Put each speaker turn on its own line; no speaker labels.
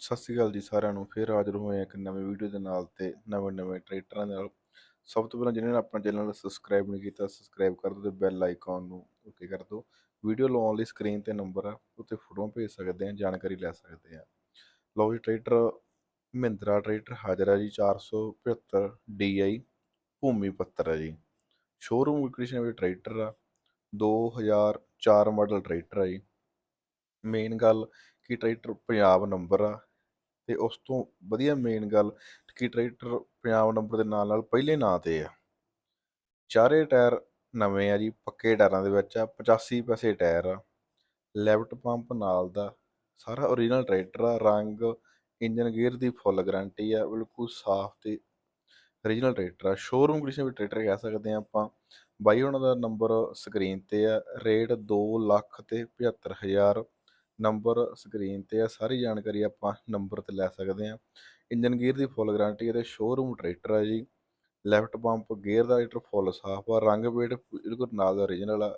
ਸਤਿ ਸ਼੍ਰੀ ਅਕਾਲ ਜੀ ਸਾਰਿਆਂ ਨੂੰ, ਫਿਰ ਹਾਜ਼ਰ ਹੋਏ ਹਾਂ ਇੱਕ ਨਵੀਂ ਵੀਡੀਓ ਦੇ ਨਾਲ ਤੇ ਨਵੇਂ-ਨਵੇਂ ਟਰੈਕਟਰਾਂ ਦੇ ਨਾਲ। ਸਭ ਤੋਂ ਪਹਿਲਾਂ ਜਿਹਨਾਂ ਨੇ ਆਪਣਾ ਚੈਨਲ ਸਬਸਕ੍ਰਾਈਬ ਨਹੀਂ ਕੀਤਾ ਸਬਸਕ੍ਰਾਈਬ ਕਰ ਦਿਓ ਤੇ ਬੈਲ ਆਈਕਨ ਨੂੰ ਓਕੇ ਕਰ ਦਿਓ। ਵੀਡੀਓ ਲਾਉਣ ਲਈ ਸਕਰੀਨ ਤੇ ਨੰਬਰ ਆ ਉੱਤੇ ਫੋਟੋਆਂ ਭੇਜ ਸਕਦੇ ਆ ਜਾਣਕਾਰੀ ਲੈ ਸਕਦੇ ਆ ਲਓ ਜੀ ਟਰੈਕਟਰ, ਮਹਿੰਦਰਾ ਟਰੈਕਟਰ ਹਾਜ਼ਰ ਆ ਜੀ 475 DI ਭੂਮੀ ਪੱਤਰ ਆ ਜੀ। ਸ਼ੋਰੂਮ ਕੰਡੀਸ਼ਨ ਵਿੱਚ ਟਰੈਕਟਰ ਆ 2004 ਮਾਡਲ ਟਰੈਕਟਰ ਆ ਜੀ। ਮੇਨ ਗੱਲ ਕਿ ਟਰੈਕਟਰ ਪੰਜਾਬ ਨੰਬਰ ਆ ਤੇ ਉਸ ਤੋਂ ਵਧੀਆ ਮੇਨ ਗੱਲ ਕਿ ਟਰੈਕਟਰ ਪੰਜਾਬ ਨੰਬਰ ਦੇ ਨਾਲ ਨਾਲ ਪਹਿਲੇ ਨਾਂ ਤੇ ਆ। ਚਾਰੇ ਟਾਇਰ ਨਵੇਂ ਆ ਜੀ, ਪੱਕੇ ਟਾਇਰਾਂ ਦੇ ਵਿੱਚ ਆ 85 ਪੈਸੇ ਟਾਇਰ ਆ ਲੈਫਟ ਪੰਪ ਨਾਲ ਦਾ ਸਾਰਾ ਓਰੀਜਨਲ ਟਰੈਕਟਰ ਆ, ਰੰਗ ਇੰਜਨ ਗੇਅਰ ਦੀ ਫੁੱਲ ਗਾਰੰਟੀ ਆ, ਬਿਲਕੁਲ ਸਾਫ਼ ਤੇ ਓਰੀਜਨਲ ਟਰੈਕਟਰ ਆ। ਸ਼ੋਰੂਮ ਕੰਡੀਸ਼ਨ ਵਿੱਚ ਟਰੈਕਟਰ ਕਹਿ ਸਕਦੇ ਆ ਆਪਾਂ। ਬਾਈ ਉਹਨਾਂ ਦਾ ਨੰਬਰ ਸਕਰੀਨ ਤੇ ਆ ਰੇਟ 2 ਲੱਖ ਤੇ 75000 ਨੰਬਰ, ਸਕਰੀਨ ਤੇ ਆ, ਸਾਰੀ ਜਾਣਕਾਰੀ ਆਪਾਂ ਨੰਬਰ ਤੇ ਲੈ ਸਕਦੇ ਆ ਇੰਜਨ ਗੇਅਰ ਦੀ ਫੁੱਲ ਗਾਰੰਟੀ ਹੈ ਤੇ ਸ਼ੋਰੂਮ ਟਰੈਕਟਰ ਆ ਜੀ। ਲੈਫਟ ਪੰਪ ਗੇਅਰ ਦਾ ਟਰੈਕਟਰ ਫੁੱਲ ਸਾਫ਼ ਆ, ਰੰਗ ਪੇਟ ਬਿਲਕੁਲ ਨਾਲ ਦਾ ਓਰੀਜਨਲ ਆ।